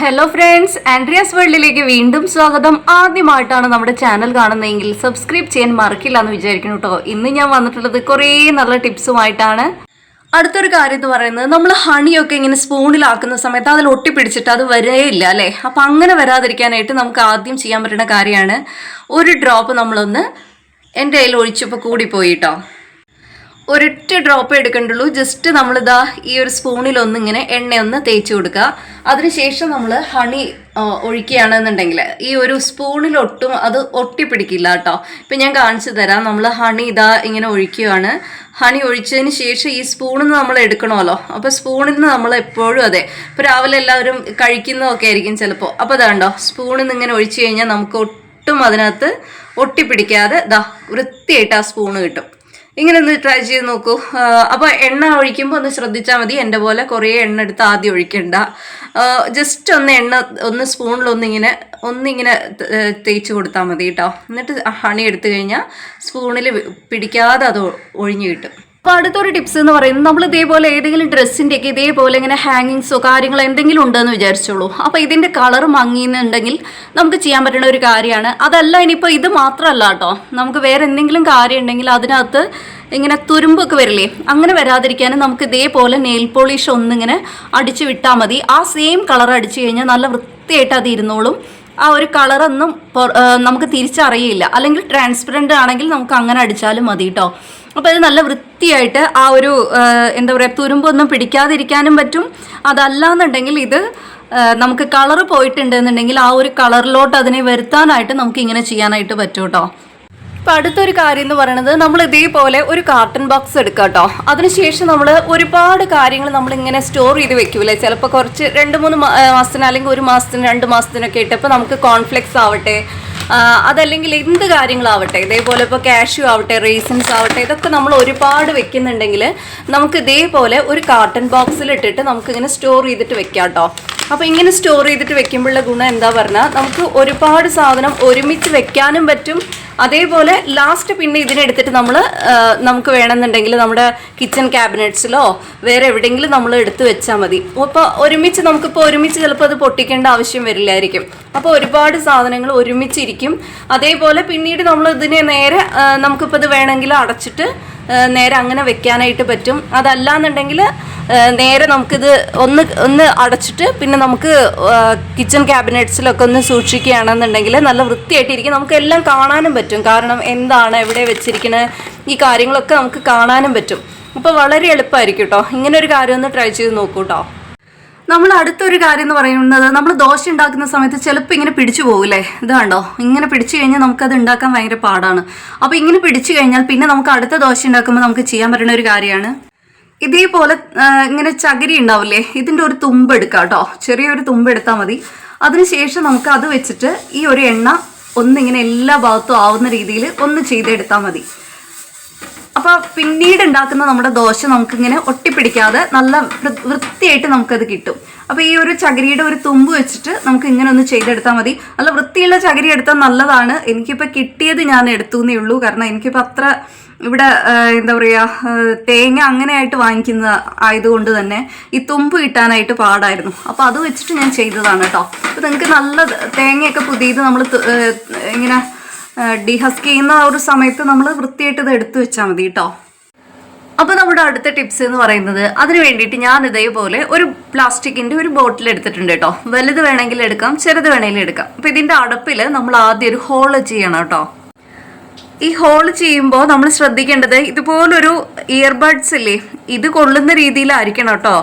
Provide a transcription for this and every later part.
Hello friends Andreas വേൾഡിലേക്ക് വീണ്ടും സ്വാഗതം. ആദ്യമായിട്ടാണ് നമ്മുടെ ചാനൽ കാണുന്നതെങ്കിൽ സബ്സ്ക്രൈബ് ചെയ്യാൻ മറക്കില്ല എന്ന് വിചാരിക്കുന്നു കേട്ടോ. ഇന്ന് ഞാൻ വന്നിട്ടുള്ളത് കുറേ നല്ല ടിപ്സുമായിട്ടാണ്. അടുത്തൊരു കാര്യം എന്ന് പറയുന്നത് നമ്മൾ ഹണിയൊക്കെ ഇങ്ങനെ സ്പൂണിലാക്കുന്ന സമയത്ത് അതിൽ ഒട്ടിപ്പിടിച്ചിട്ട് അത് വരേയില്ല അല്ലേ? അപ്പം അങ്ങനെ വരാതിരിക്കാനായിട്ട് നമുക്ക് ആദ്യം ചെയ്യാൻ പറ്റുന്ന കാര്യമാണ്. ഒരു ഡ്രോപ്പ് നമ്മളൊന്ന് എന്റെ കയ്യിൽ ഒഴിച്ചപ്പോൾ കൂടിപ്പോയി കേട്ടോ. ഒരൊറ്റ ഡ്രോപ്പ് എടുക്കേണ്ടുള്ളൂ. ജസ്റ്റ് നമ്മളിതാ ഈ ഒരു സ്പൂണിൽ ഒന്നിങ്ങനെ എണ്ണ ഒന്ന് തേച്ച് കൊടുക്കുക അതിനുശേഷം നമ്മൾ ഹണി ഒഴിക്കുകയാണെന്നുണ്ടെങ്കിൽ ഈ ഒരു സ്പൂണിൽ ഒട്ടും അത് ഒട്ടിപ്പിടിക്കില്ല കേട്ടോ. ഇപ്പം ഞാൻ കാണിച്ചു തരാം. നമ്മൾ ഹണി ഇതാ ഇങ്ങനെ ഒഴിക്കുകയാണ്. ഹണി ഒഴിച്ചതിന് ശേഷം ഈ സ്പൂണിൽ നിന്ന് നമ്മൾ എടുക്കണമല്ലോ. അപ്പോൾ സ്പൂണിൽ നിന്ന് നമ്മൾ എപ്പോഴും അതെ. ഇപ്പോൾ രാവിലെ എല്ലാവരും കഴിക്കുന്നതൊക്കെ ആയിരിക്കും ചിലപ്പോൾ അപ്പോൾ അതാണ്ടോ സ്പൂണിൽ നിന്ന് ഇങ്ങനെ ഒഴിച്ചു കഴിഞ്ഞാൽ നമുക്ക് ഒട്ടും അതിനകത്ത് ഒട്ടിപ്പിടിക്കാതെ ദാ വൃത്തിയായിട്ട് ആ സ്പൂണ് കിട്ടും. ഇങ്ങനെ ഒന്ന് ട്രൈ ചെയ്ത് നോക്കൂ. അപ്പോൾ എണ്ണ ഒഴിക്കുമ്പോൾ ഒന്ന് ശ്രദ്ധിച്ചാൽ മതി. എന്റെ പോലെ കുറേ എണ്ണ എടുത്ത് ആദ്യം ഒഴിക്കണ്ട. ജസ്റ്റ് ഒന്ന് എണ്ണ ഒന്ന് സ്പൂണിലൊന്നിങ്ങനെ ഒന്നിങ്ങനെ തേച്ച് കൊടുത്താൽ മതി കേട്ടോ. എന്നിട്ട് ഹണി എടുത്തു കഴിഞ്ഞാൽ സ്പൂണിൽ പിടിക്കാതെ അത് ഒഴിഞ്ഞു കിട്ടും. അപ്പോൾ അടുത്തൊരു ടിപ്സ് എന്ന് പറയുന്നത് നമ്മൾ ഇതേപോലെ ഏതെങ്കിലും ഡ്രസ്സിന്റെ ഒക്കെ ഇതേപോലെ ഇങ്ങനെ ഹാങ്ങിങ്സോ കാര്യങ്ങളോ എന്തെങ്കിലും ഉണ്ടെന്ന് വിചാരിച്ചോളൂ. അപ്പോൾ ഇതിന്റെ കളർ മങ്ങിയെന്നുണ്ടെങ്കിൽ നമുക്ക് ചെയ്യാൻ പറ്റുന്ന ഒരു കാര്യമാണ്. അതല്ല ഇനിയിപ്പോൾ ഇത് മാത്രമല്ല കേട്ടോ. നമുക്ക് വേറെ എന്തെങ്കിലും കാര്യം ഉണ്ടെങ്കിൽ അതിനകത്ത് ഇങ്ങനെ തുരുമ്പൊക്കെ വരില്ലേ? അങ്ങനെ വരാതിരിക്കാനും നമുക്ക് ഇതേപോലെ നെയിൽ പോളിഷ് ഒന്നിങ്ങനെ അടിച്ചു വിട്ടാൽ മതി. ആ സെയിം കളർ അടിച്ചു കഴിഞ്ഞാൽ നല്ല വൃത്തിയായിട്ട് അത് ഇരുന്നോളും. ആ ഒരു കളറൊന്നും നമുക്ക് തിരിച്ചറിയില്ല. അല്ലെങ്കിൽ ട്രാൻസ്പെറന്റ് ആണെങ്കിൽ നമുക്ക് അങ്ങനെ അടിച്ചാലും മതി കേട്ടോ. അപ്പോൾ ഇത് നല്ല വൃത്തിയായിട്ട് ആ ഒരു എന്താ പറയുക തുരുമ്പൊന്നും പിടിക്കാതിരിക്കാനും പറ്റും. അതല്ല എന്നുണ്ടെങ്കിൽ ഇത് നമുക്ക് കളർ പോയിട്ടുണ്ട് എന്നുണ്ടെങ്കിൽ ആ ഒരു കളറിലോട്ട് അതിനെ വരുത്താനായിട്ട് നമുക്ക് ഇങ്ങനെ ചെയ്യാനായിട്ട് പറ്റും കേട്ടോ ഇപ്പം അടുത്തൊരു കാര്യം എന്ന് പറയുന്നത് നമ്മൾ ഇതേപോലെ ഒരു കാർട്ടൺ ബോക്സ് എടുക്കുക കേട്ടോ അതിനുശേഷം നമ്മൾ ഒരുപാട് കാര്യങ്ങൾ നമ്മൾ ഇങ്ങനെ സ്റ്റോർ ചെയ്ത് വെക്കൂലേ. ചിലപ്പോൾ കുറച്ച് രണ്ട് മൂന്ന് മാസത്തിന് അല്ലെങ്കിൽ ഒരു മാസത്തിന് രണ്ട് മാസത്തിനൊക്കെ ഇട്ട് ഇപ്പോൾ നമുക്ക് കോൺഫ്ലെക്സ് ആവട്ടെ അതല്ലെങ്കിൽ എന്ത് കാര്യങ്ങളാവട്ടെ ഇതേപോലെ ഇപ്പോൾ കാഷ്യൂ ആവട്ടെ റേസിൻസ് ആവട്ടെ ഇതൊക്കെ നമ്മൾ ഒരുപാട് വെക്കുന്നുണ്ടെങ്കിൽ നമുക്ക് ഇതേപോലെ ഒരു കാർട്ടൺ ബോക്സിൽ ഇട്ടിട്ട് നമുക്കിങ്ങനെ സ്റ്റോർ ചെയ്തിട്ട് വെക്കാം കേട്ടോ അപ്പോൾ ഇങ്ങനെ സ്റ്റോർ ചെയ്തിട്ട് വെക്കുമ്പോഴുള്ള ഗുണം എന്താ പറഞ്ഞാൽ നമുക്ക് ഒരുപാട് സാധനം ഒരുമിച്ച് വെക്കാനും പറ്റും. അതേപോലെ ലാസ്റ്റ് പിന്നെ ഇതിനെടുത്തിട്ട് നമ്മൾ നമുക്ക് വേണമെന്നുണ്ടെങ്കിൽ നമ്മുടെ കിച്ചൺ ക്യാബിനറ്റ്സിലോ വേറെ എവിടെയെങ്കിലും നമ്മൾ എടുത്തു വെച്ചാൽ മതി. അപ്പോൾ ഒരുമിച്ച് നമുക്കിപ്പോൾ ഒരുമിച്ച് ചിലപ്പോൾ അത് പൊട്ടിക്കേണ്ട ആവശ്യം വരില്ലായിരിക്കും. അപ്പോൾ ഒരുപാട് സാധനങ്ങൾ ഒരുമിച്ചിരിക്കും. അതേപോലെ പിന്നീട് നമ്മൾ ഇതിനെ നേരെ നമുക്കിപ്പോൾ ഇത് വേണമെങ്കിൽ അടച്ചിട്ട് നേരെ അങ്ങനെ വെക്കാനായിട്ട് പറ്റും. അതല്ലാന്നുണ്ടെങ്കിൽ ആ, നേരെ നമുക്കിത് ഒന്ന് ഒന്ന് അടച്ചിട്ട് പിന്നെ നമുക്ക് കിച്ചൺ ക്യാബിനറ്റ്സിലൊക്കെ ഒന്ന് സൂക്ഷിക്കുകയാണെന്നുണ്ടെങ്കിൽ നല്ല വൃത്തിയായിട്ടിരിക്കും. നമുക്ക് എല്ലാം കാണാനും പറ്റും. കാരണം എന്താണ് എവിടെ വെച്ചിരിക്കുന്നത് ഈ കാര്യങ്ങളൊക്കെ നമുക്ക് കാണാനും പറ്റും. അപ്പോൾ വളരെ എളുപ്പമായിരിക്കും കേട്ടോ. ഇങ്ങനെ ഒരു കാര്യം ഒന്ന് ട്രൈ ചെയ്ത് നോക്കൂ കേട്ടോ നമ്മൾ അടുത്തൊരു കാര്യം എന്ന് പറയുന്നത് നമ്മൾ ദോശ ഉണ്ടാക്കുന്ന സമയത്ത് ചിലപ്പോൾ ഇങ്ങനെ പിടിച്ചു പോകില്ലേ ഇത് കണ്ടോ? ഇങ്ങനെ പിടിച്ചു കഴിഞ്ഞാൽ നമുക്കത് ഉണ്ടാക്കാൻ ഭയങ്കര പാടാണ്. അപ്പോൾ ഇങ്ങനെ പിടിച്ചു കഴിഞ്ഞാൽ പിന്നെ നമുക്ക് അടുത്ത ദോശ ഉണ്ടാക്കുമ്പോൾ നമുക്ക് ചെയ്യാൻ പറ്റുന്ന ഒരു കാര്യമാണ് ഇതേപോലെ ഇങ്ങനെ ചകിരി ഉണ്ടാവില്ലേ ഇതിന്റെ ഒരു തുമ്പ് എടുക്കാം കേട്ടോ. ചെറിയൊരു തുമ്പ് എടുത്താൽ മതി. അതിനുശേഷം നമുക്ക് അത് വെച്ചിട്ട് ഈ ഒരു എണ്ണ ഒന്നിങ്ങനെ എല്ലാ ഭാഗത്തും ആവുന്ന രീതിയിൽ ഒന്ന് ചെയ്തെടുത്താൽ മതി. അപ്പോൾ പിന്നീട് ഉണ്ടാക്കുന്ന നമ്മുടെ ദോശ നമുക്കിങ്ങനെ ഒട്ടിപ്പിടിക്കാതെ നല്ല വൃത്തിയായിട്ട് നമുക്കത് കിട്ടും. അപ്പോൾ ഈ ഒരു ചകിരിയുടെ ഒരു തുമ്പ് വെച്ചിട്ട് നമുക്ക് ഇങ്ങനെ ഒന്ന് ചെയ്തെടുത്താൽ മതി. നല്ല വൃത്തിയുള്ള ചകിരി എടുത്താൽ നല്ലതാണ്. എനിക്കിപ്പോൾ കിട്ടിയത് ഞാൻ എടുത്തു എന്നേ ഉള്ളൂ. കാരണം എനിക്കിപ്പോൾ അത്ര ഇവിടെ എന്താ പറയുക തേങ്ങ അങ്ങനെയായിട്ട് വാങ്ങിക്കുന്ന ആയതുകൊണ്ട് തന്നെ ഈ തുമ്പ് കിട്ടാനായിട്ട് പാടായിരുന്നു. അപ്പോൾ അത് വെച്ചിട്ട് ഞാൻ ചെയ്തതാണ് കേട്ടോ അപ്പോൾ നിങ്ങൾക്ക് നല്ല തേങ്ങയൊക്കെ പുതിയത് നമ്മൾ ഇങ്ങനെ ഡിഹസ്ക് ചെയ്യുന്ന ആ ഒരു സമയത്ത് നമ്മൾ വൃത്തിയായിട്ട് ഇത് എടുത്തു വെച്ചാൽ മതി കേട്ടോ അപ്പോൾ നമ്മുടെ അടുത്ത ടിപ്സ് എന്ന് പറയുന്നത് അതിന് വേണ്ടിയിട്ട് ഞാൻ ഇതേപോലെ ഒരു പ്ലാസ്റ്റിക്കിന്റെ ഒരു ബോട്ടിൽ എടുത്തിട്ടുണ്ട് കേട്ടോ വലുത് വേണമെങ്കിൽ എടുക്കാം ചെറുത് വേണമെങ്കിൽ എടുക്കാം. അപ്പോൾ ഇതിന്റെ അടപ്പിൽ നമ്മൾ ആദ്യം ഒരു ഹോൾ ചെയ്യണം കേട്ടോ ഈ ഹോൾ ചെയ്യുമ്പോൾ നമ്മൾ ശ്രദ്ധിക്കേണ്ടത് ഇതുപോലൊരു ഇയർബഡ്സ് ഇല്ലേ ഇത് കൊള്ളുന്ന രീതിയിലായിരിക്കണം കേട്ടോ.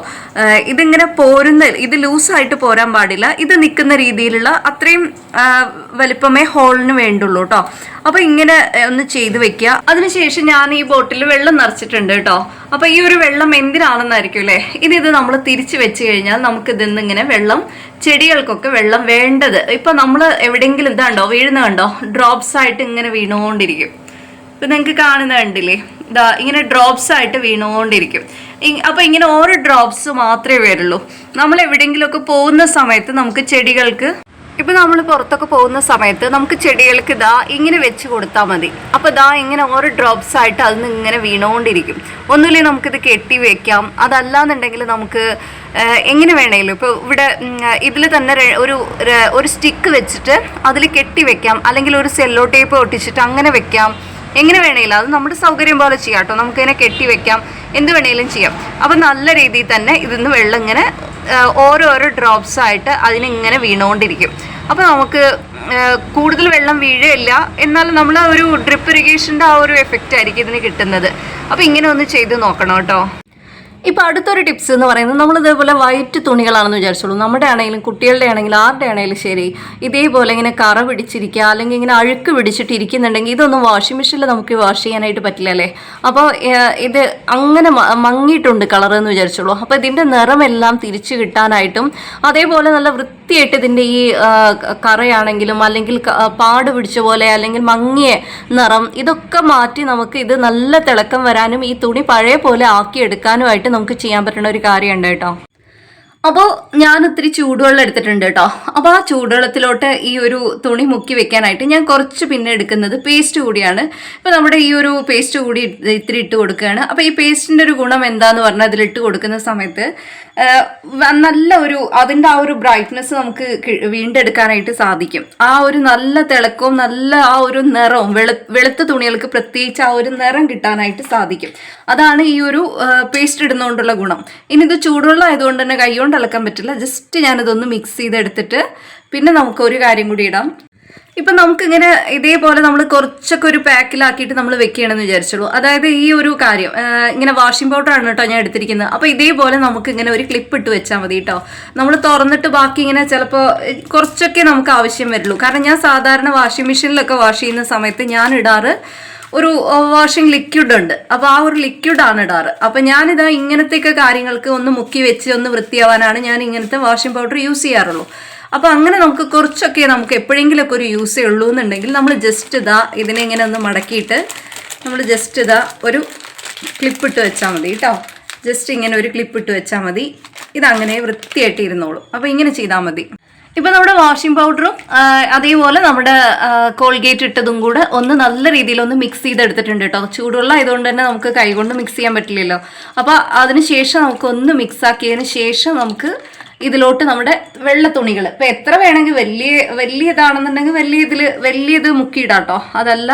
ഇതിങ്ങനെ പോരുന്ന ഇത് ലൂസായിട്ട് പോരാൻ പാടില്ല. ഇത് നിൽക്കുന്ന രീതിയിലുള്ള അത്രയും വലിപ്പമേ ഹോളിന് വേണ്ടുള്ളൂ കേട്ടോ. അപ്പോൾ ഇങ്ങനെ ഒന്ന് ചെയ്ത് വെക്കുക. അതിനുശേഷം ഞാൻ ഈ ബോട്ടിൽ വെള്ളം നിറച്ചിട്ടുണ്ട് കേട്ടോ. അപ്പോൾ ഈ ഒരു വെള്ളം എന്തിനാണെന്നായിരിക്കും അല്ലേ? ഇത് നമ്മൾ തിരിച്ച് വെച്ച് കഴിഞ്ഞാൽ നമുക്ക് ഇതിന്ന് ഇങ്ങനെ വെള്ളം ചെടികൾക്കൊക്കെ വെള്ളം വേണ്ടത്. ഇപ്പൊ നമ്മൾ എവിടെയെങ്കിലും ഇതാണ്ടോ വീഴുന്ന കണ്ടോ? ഡ്രോപ്സ് ആയിട്ട് ഇങ്ങനെ വീണുകൊണ്ടിരിക്കും. ഇപ്പൊ നിങ്ങൾക്ക് കാണുന്ന കണ്ടില്ലേ? ഇതാ ഇങ്ങനെ ഡ്രോപ്സ് ആയിട്ട് വീണുകൊണ്ടിരിക്കും. ഇ- അപ്പൊ ഇങ്ങനെ ഓരോ ഡ്രോപ്സ് മാത്രമേ വരുള്ളൂ. നമ്മൾ എവിടെയെങ്കിലുമൊക്കെ പോകുന്ന സമയത്ത് നമുക്ക് ചെടികൾക്ക് ഇപ്പൊ നമ്മൾ പുറത്തൊക്കെ പോകുന്ന സമയത്ത് നമുക്ക് ചെടികൾക്ക് ഇതാ ഇങ്ങനെ വെച്ച് കൊടുത്താൽ മതി. അപ്പൊ ഇതാ ഇങ്ങനെ ഓരോ ഡ്രോപ്സ് ആയിട്ട് അതിൽ നിന്ന് ഇങ്ങനെ വീണുകൊണ്ടിരിക്കും. ഒന്നുമില്ലേ നമുക്കിത് കെട്ടി വെക്കാം. അതല്ലാന്നുണ്ടെങ്കിൽ നമുക്ക് എങ്ങനെ വേണേലും ഇപ്പോൾ ഇവിടെ ഇതിൽ തന്നെ ഒരു ഒരു സ്റ്റിക്ക് വെച്ചിട്ട് അതിൽ കെട്ടി വെക്കാം. അല്ലെങ്കിൽ ഒരു സെല്ലോ ടേപ്പ് ഒട്ടിച്ചിട്ട് അങ്ങനെ വെക്കാം. എങ്ങനെ വേണമെങ്കിലും അത് നമ്മുടെ സൗകര്യം പോലെ ചെയ്യാം കേട്ടോ. നമുക്കിങ്ങനെ കെട്ടി വെക്കാം. എന്ത് വേണേലും ചെയ്യാം. അപ്പം നല്ല രീതിയിൽ തന്നെ ഇതിന്ന് വെള്ളം ഇങ്ങനെ ഓരോരോ ഡ്രോപ്സ് ആയിട്ട് അതിനിങ്ങനെ വീണുകൊണ്ടിരിക്കും അപ്പോൾ നമുക്ക് കൂടുതൽ വെള്ളം വീഴുകയില്ല എന്നാൽ നമ്മൾ ഒരു ഡ്രിപ്പ് ഇറിഗേഷന്റെ ആ ഒരു എഫക്റ്റ് ആയിരിക്കും ഇതിന് കിട്ടുന്നത്. അപ്പോൾ ഇങ്ങനെ ഒന്ന് ചെയ്ത് നോക്കണം കേട്ടോ. ഇപ്പൊ അടുത്തൊരു ടിപ്സ് എന്ന് പറയുന്നത് നമ്മൾ ഇതേപോലെ വൈറ്റ് തുണികളാണെന്ന് വിചാരിച്ചോളൂ. നമ്മുടെ ആണെങ്കിലും കുട്ടികളുടെ ആണെങ്കിലും ആരുടെ ആണെങ്കിലും ശരി ഇതേപോലെ ഇങ്ങനെ കറ പിടിച്ചിരിക്കുക അല്ലെങ്കിൽ ഇങ്ങനെ അഴുക്ക് പിടിച്ചിട്ട് ഇരിക്കുന്നുണ്ടെങ്കിൽ ഇതൊന്നും വാഷിംഗ് മെഷീനിൽ നമുക്ക് വാഷ് ചെയ്യാനായിട്ട് പറ്റില്ല അല്ലേ? അപ്പോൾ ഇത് അങ്ങനെ മങ്ങിയിട്ടുണ്ട് കളർ എന്ന് വിചാരിച്ചോളൂ. അപ്പോൾ ഇതിന്റെ നിറമെല്ലാം തിരിച്ചു കിട്ടാനായിട്ടും അതേപോലെ നല്ല വൃത്തിയായിട്ട് ഇതിന്റെ ഈ കറയാണെങ്കിലും അല്ലെങ്കിൽ പാട് പിടിച്ച പോലെ അല്ലെങ്കിൽ മങ്ങിയ നിറം ഇതൊക്കെ മാറ്റി നമുക്ക് ഇത് നല്ല തിളക്കം വരാനും ഈ തുണി പഴയ പോലെ ആക്കിയെടുക്കാനുമായിട്ട് നമുക്ക് ചെയ്യാൻ പറ്റുന്ന ഒരു കാര്യമുണ്ട് കേട്ടോ. അപ്പോൾ ഞാൻ ഒത്തിരി ചൂടുവെള്ളം എടുത്തിട്ടുണ്ട് കേട്ടോ അപ്പോൾ ആ ചൂടുവെള്ളത്തിലോട്ട് ഈ ഒരു തുണി മുക്കി വെക്കാനായിട്ട് ഞാൻ കുറച്ച് പിന്നെ എടുക്കുന്നത് പേസ്റ്റ് കൂടിയാണ്. ഇപ്പോൾ നമ്മുടെ ഈ ഒരു പേസ്റ്റ് കൂടി ഇത്തിരി ഇട്ട് കൊടുക്കുകയാണ്. അപ്പോൾ ഈ പേസ്റ്റിന്റെ ഒരു ഗുണം എന്താന്ന് പറഞ്ഞാൽ അതിലിട്ട് കൊടുക്കുന്ന സമയത്ത് നല്ല ഒരു അതിന്റെ ആ ഒരു ബ്രൈറ്റ്നെസ് നമുക്ക് വീണ്ടെടുക്കാനായിട്ട് സാധിക്കും. ആ ഒരു നല്ല തിളക്കവും നല്ല ആ ഒരു നിറവും വെളു വെളുത്ത തുണികൾക്ക് പ്രത്യേകിച്ച് ആ ഒരു നിറം കിട്ടാനായിട്ട് സാധിക്കും. അതാണ് ഈ ഒരു പേസ്റ്റ് ഇടുന്നതുകൊണ്ടുള്ള ഗുണം. ഇനി ഇത് ചൂടുവെള്ളം ആയതുകൊണ്ട് തന്നെ കൈകൊണ്ട് ഇളക്കാൻ പറ്റില്ല. ജസ്റ്റ് ഞാനിതൊന്ന് മിക്സ് ചെയ്തെടുത്തിട്ട് പിന്നെ നമുക്ക് ഒരു കാര്യം കൂടി ഇടാം. ഇപ്പം നമുക്കിങ്ങനെ ഇതേപോലെ നമ്മൾ കുറച്ചൊക്കെ ഒരു പാക്കിലാക്കിയിട്ട് നമ്മൾ വെക്കുകയാണെന്ന് വിചാരിച്ചോളൂ അതായത് ഈ ഒരു കാര്യം ഇങ്ങനെ വാഷിംഗ് പൗഡറാണ് കേട്ടോ ഞാൻ എടുത്തിരിക്കുന്നത്. അപ്പോൾ ഇതേപോലെ നമുക്ക് ഇങ്ങനെ ഒരു ക്ലിപ്പ് ഇട്ട് വെച്ചാൽ മതി കേട്ടോ നമ്മൾ തുറന്നിട്ട് ബാക്കി ഇങ്ങനെ ചിലപ്പോൾ കുറച്ചൊക്കെ നമുക്ക് ആവശ്യം വരുള്ളൂ. കാരണം ഞാൻ സാധാരണ വാഷിംഗ് മെഷീനിലൊക്കെ വാഷ് ചെയ്യുന്ന സമയത്ത് ഞാൻ ഇടാറ് ഒരു വാഷിംഗ് ലിക്വിഡ് ഉണ്ട്. അപ്പോൾ ആ ഒരു ലിക്വിഡ് ആണ് ഇടാറ്. അപ്പോൾ ഞാനിതാ ഇങ്ങനത്തെയൊക്കെ കാര്യങ്ങൾക്ക് ഒന്ന് മുക്കി വെച്ച് ഒന്ന് വൃത്തിയാവാനാണ് ഞാൻ ഇങ്ങനത്തെ വാഷിംഗ് പൗഡർ യൂസ് ചെയ്യാറുള്ളൂ. അപ്പോൾ അങ്ങനെ നമുക്ക് കുറച്ചൊക്കെ നമുക്ക് എപ്പോഴെങ്കിലും ഒക്കെ ഒരു യൂസേ ഉള്ളൂ എന്നുണ്ടെങ്കിൽ നമ്മൾ ജസ്റ്റ് ഇതാ ഇതിനെ ഇങ്ങനെ ഒന്ന് മടക്കിയിട്ട് നമ്മൾ ജസ്റ്റ് ഇതാ ഒരു ക്ലിപ്പ് ഇട്ട് വെച്ചാൽ മതി കേട്ടോ. ജസ്റ്റ് ഇങ്ങനെ ഒരു ക്ലിപ്പ് ഇട്ട് വെച്ചാൽ മതി. ഇതങ്ങനെ വൃത്തിയായിട്ട് ഇരുന്നോളൂ അപ്പോൾ ഇങ്ങനെ ചെയ്താൽ മതി. ഇപ്പൊ നമ്മുടെ വാഷിംഗ് പൗഡറും അതേപോലെ നമ്മുടെ കോൾഗേറ്റ് ഇട്ടതും കൂടെ ഒന്ന് നല്ല രീതിയിൽ ഒന്ന് മിക്സ് ചെയ്തെടുത്തിട്ടുണ്ട് കേട്ടോ. ചൂടുവെള്ളം ആയതുകൊണ്ട് തന്നെ നമുക്ക് കൈകൊണ്ട് മിക്സ് ചെയ്യാൻ പറ്റില്ലല്ലോ. അപ്പോൾ അതിന് ശേഷം നമുക്ക് ഒന്ന് മിക്സ് ആക്കിയതിന് ശേഷം നമുക്ക് ഇതിലോട്ട് നമ്മുടെ വെള്ള തുണികൾ ഇപ്പം എത്ര വേണമെങ്കിൽ വലിയ വലിയ ഇതാണെന്നുണ്ടെങ്കിൽ വലിയ ഇതിൽ വലിയ ഇത് മുക്കിയിടാം കേട്ടോ അതല്ല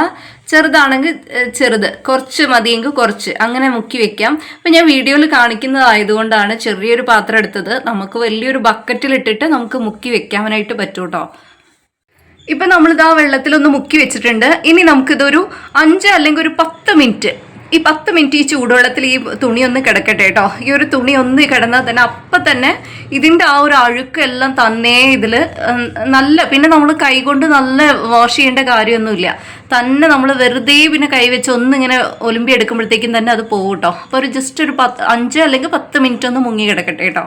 ചെറുതാണെങ്കിൽ ചെറുത്. കുറച്ച് മതിയെങ്കിൽ കുറച്ച്. അങ്ങനെ മുക്കി വെക്കാം. അപ്പം ഞാൻ വീഡിയോയിൽ കാണിക്കുന്നതായതുകൊണ്ടാണ് ചെറിയൊരു പാത്രം എടുത്തത്. നമുക്ക് വലിയൊരു ബക്കറ്റിലിട്ടിട്ട് നമുക്ക് മുക്കി വെക്കാനായിട്ട് പറ്റും കേട്ടോ ഇപ്പം നമ്മളിത് ആ വെള്ളത്തിലൊന്ന് മുക്കി വെച്ചിട്ടുണ്ട്. ഇനി നമുക്കിതൊരു അഞ്ച് അല്ലെങ്കിൽ ഒരു പത്ത് മിനിറ്റ് ഈ പത്ത് മിനിറ്റ് ഈ ചൂടുവെള്ളത്തിൽ ഈ തുണി ഒന്ന് കിടക്കട്ടെ കേട്ടോ ഈ ഒരു തുണി ഒന്ന് കിടന്നാൽ തന്നെ അപ്പം തന്നെ ഇതിന്റെ ആ ഒരു അഴുക്കെല്ലാം തന്നെ ഇതിൽ നല്ല പിന്നെ നമ്മൾ കൈകൊണ്ട് നല്ല വാഷ് ചെയ്യേണ്ട കാര്യമൊന്നുമില്ല. തന്നെ നമ്മൾ വെറുതെ പിന്നെ കൈ വെച്ച് ഒന്നിങ്ങനെ ഒലുമ്പി എടുക്കുമ്പോഴത്തേക്കും തന്നെ അത് പോകും കേട്ടോ അപ്പോൾ ഒരു ജസ്റ്റ് ഒരു പത്ത് അഞ്ച് അല്ലെങ്കിൽ പത്ത് മിനിറ്റ് ഒന്ന് മുങ്ങി കിടക്കട്ടെ കേട്ടോ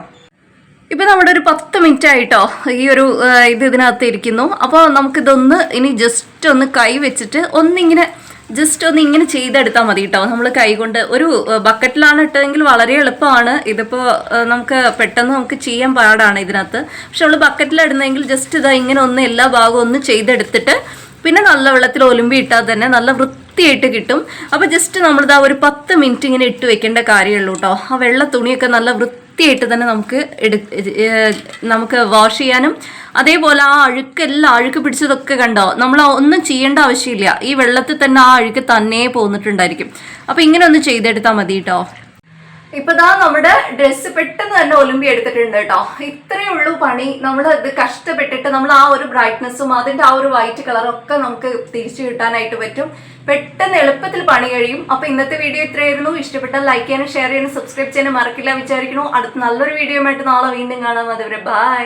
ഇപ്പം നമ്മുടെ ഒരു പത്ത് മിനിറ്റ് ആയിട്ടോ ഈ ഒരു ഇത് ഇതിനകത്ത് ഇരിക്കുന്നു. അപ്പോൾ നമുക്കിതൊന്ന് ഇനി ജസ്റ്റ് ഒന്ന് കൈ വെച്ചിട്ട് ഒന്നിങ്ങനെ ജസ്റ്റ് ഒന്ന് ഇങ്ങനെ ചെയ്തെടുത്താൽ മതി കേട്ടോ നമ്മൾ കൈകൊണ്ട് ഒരു ബക്കറ്റിലാണ് ഇട്ടതെങ്കിൽ വളരെ എളുപ്പമാണ്. ഇതിപ്പോൾ നമുക്ക് പെട്ടെന്ന് നമുക്ക് ചെയ്യാൻ പാടാണ് ഇതിനകത്ത്. പക്ഷെ നമ്മൾ ബക്കറ്റിലിടുന്നെങ്കിൽ ജസ്റ്റ് ഇതാ ഇങ്ങനെ ഒന്ന് എല്ലാ ഭാഗവും ഒന്ന് ചെയ്തെടുത്തിട്ട് പിന്നെ നല്ല വെള്ളത്തിൽ ഒലുമ്പി ഇട്ടാൽ തന്നെ നല്ല വൃത്തിയായിട്ട് കിട്ടും. അപ്പോൾ ജസ്റ്റ് നമ്മളിതാ ഒരു പത്ത് മിനിറ്റ് ഇങ്ങനെ ഇട്ട് വെക്കേണ്ട കാര്യമുള്ളൂ കേട്ടോ ആ വെള്ള തുണിയൊക്കെ നല്ല വൃത്തിയായിട്ട് തന്നെ നമുക്ക് എടു നമുക്ക് വാഷ് ചെയ്യാനും. അതേപോലെ ആ അഴുക്കെല്ലാം അഴുക്ക് പിടിച്ചതൊക്കെ കണ്ടോ? നമ്മൾ ഒന്നും ചെയ്യേണ്ട ആവശ്യമില്ല. ഈ വെള്ളത്തിൽ തന്നെ ആ അഴുക്ക് തന്നെ പോന്നിട്ടുണ്ടായിരിക്കും. അപ്പോൾ ഇങ്ങനെ ഒന്ന് ചെയ്തെടുത്താൽ മതി കേട്ടോ ഇപ്പൊ ദാ നമ്മുടെ ഡ്രസ്സ് പെട്ടെന്ന് തന്നെ ഒലിമ്പി എടുത്തിട്ടുണ്ട് കേട്ടോ ഇത്രയേ ഉള്ളൂ പണി. നമ്മൾ ഇത് കഷ്ടപ്പെട്ടിട്ട് നമ്മൾ ആ ഒരു ബ്രൈറ്റ്നസ്സും അതിന്റെ ആ ഒരു വൈറ്റ് കളറും ഒക്കെ നമുക്ക് തിരിച്ചു കിട്ടാനായിട്ട് പറ്റും. പെട്ടെന്ന് എളുപ്പത്തിൽ പണി കഴിയും. അപ്പൊ ഇന്നത്തെ വീഡിയോ ഇത്രയായിരുന്നു ഇഷ്ടപ്പെട്ടാൽ ലൈക്ക് ചെയ്യാനും ഷെയർ ചെയ്യാനും സബ്സ്ക്രൈബ് ചെയ്യാനും മറക്കില്ല വിചാരിക്കണു അടുത്ത നല്ലൊരു വീഡിയോ ആയിട്ട് നാളെ വീണ്ടും കാണാം. അതുവരെ ബൈ